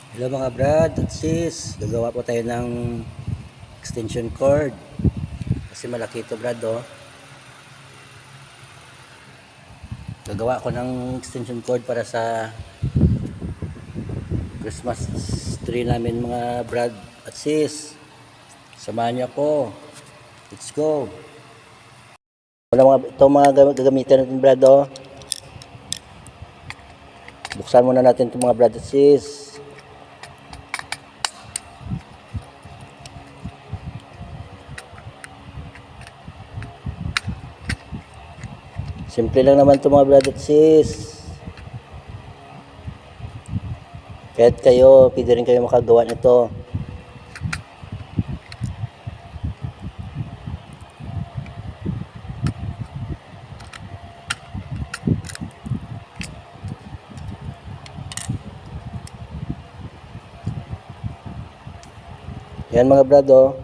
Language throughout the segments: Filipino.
Hello mga brad at sis, gagawa po tayo ng extension cord. Kasi malaki ito brad oh. Gagawa ko ng extension cord para sa Christmas tree namin mga brad at sis. Samahan niyo ako. Let's go. Wala mga ito mga gam- gagamitin natin brad oh. Buksan muna natin itong mga brad at sis. Simple lang naman ito mga at sis. Kahit kayo, pwede rin kayo makagawa nito. Yan mga brad oh.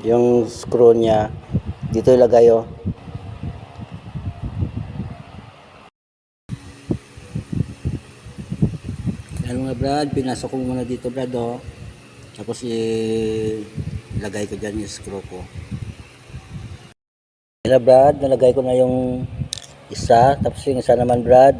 Yung screw niya, dito ilagay oh. Yan mga brad, pinasok ko muna dito brad oh. Tapos ilagay ko dyan yung screw ko. Yan na brad, nalagay ko na yung isa. Tapos yung isa naman brad.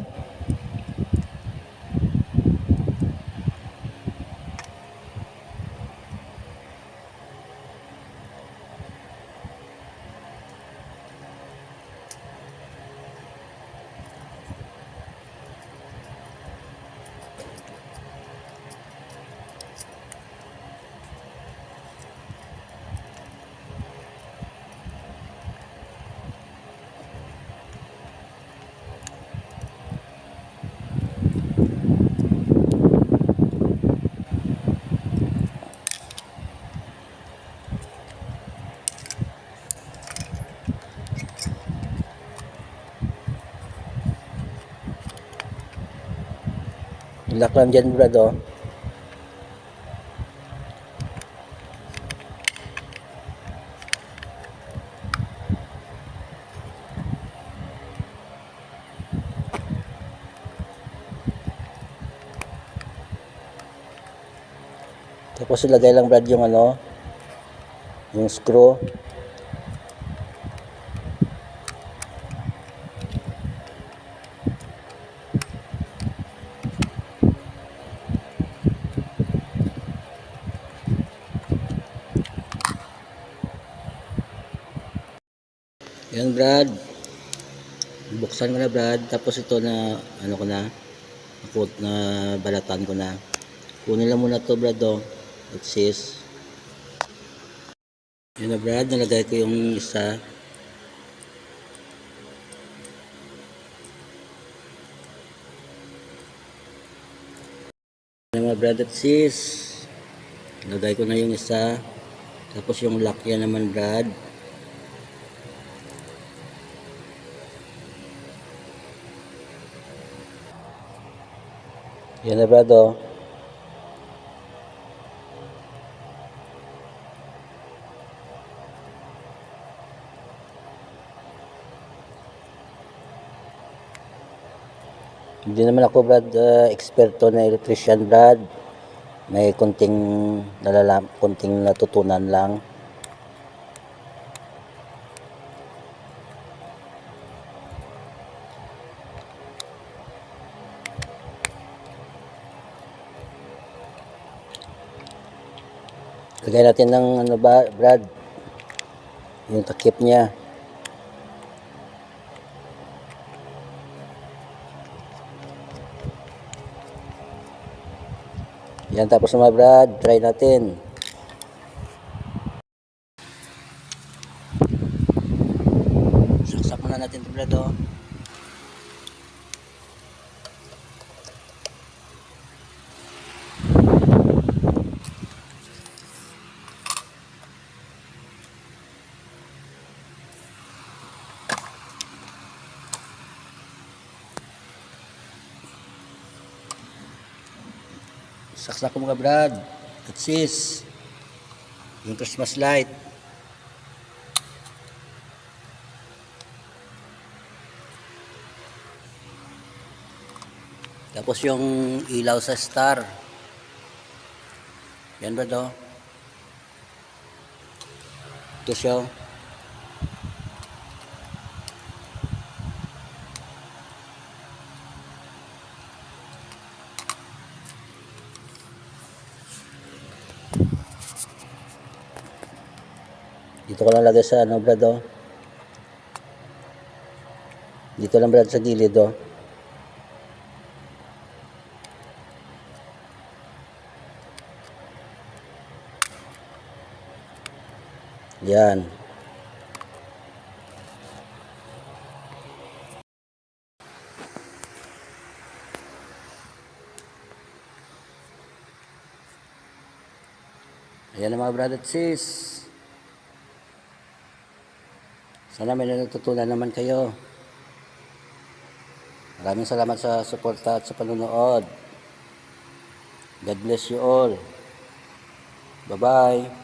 Lock lang dyan brad oh. Tapos ilagay lang brad yung ano, yung screw. Yan Brad. Buksan ko na Brad. Tapos ito na ano ko na akot na balatan ko na. Kunin lang muna to Brad oh. It says. Yan na Brad. Nalagay ko yung isa. Yan mga Brad at sis. Nalagay ko na yung isa. Tapos yung lock yan naman Brad. Yan na brad. Hindi naman ako brad uh, eksperto na electrician brad. May konting nalalam, konting natutunan lang. Lagay natin ng ano ba, Brad? Yung takip niya. Yan, tapos mga Brad, try natin. Saksak muna natin ito, Brad, oh. Saksak ko mga brad. At sis. Yung Christmas light. Tapos yung ilaw sa star. Yan Brad oh. Ito siya Dito ko lang lagay sa ano, Brad, oh. Dito lang, Brad, sa gilid, oh. Yan. Ayan na mga brad at sis. Sana may natutunan naman kayo. Maraming salamat sa suporta at sa panunood. God bless you all. Bye-bye.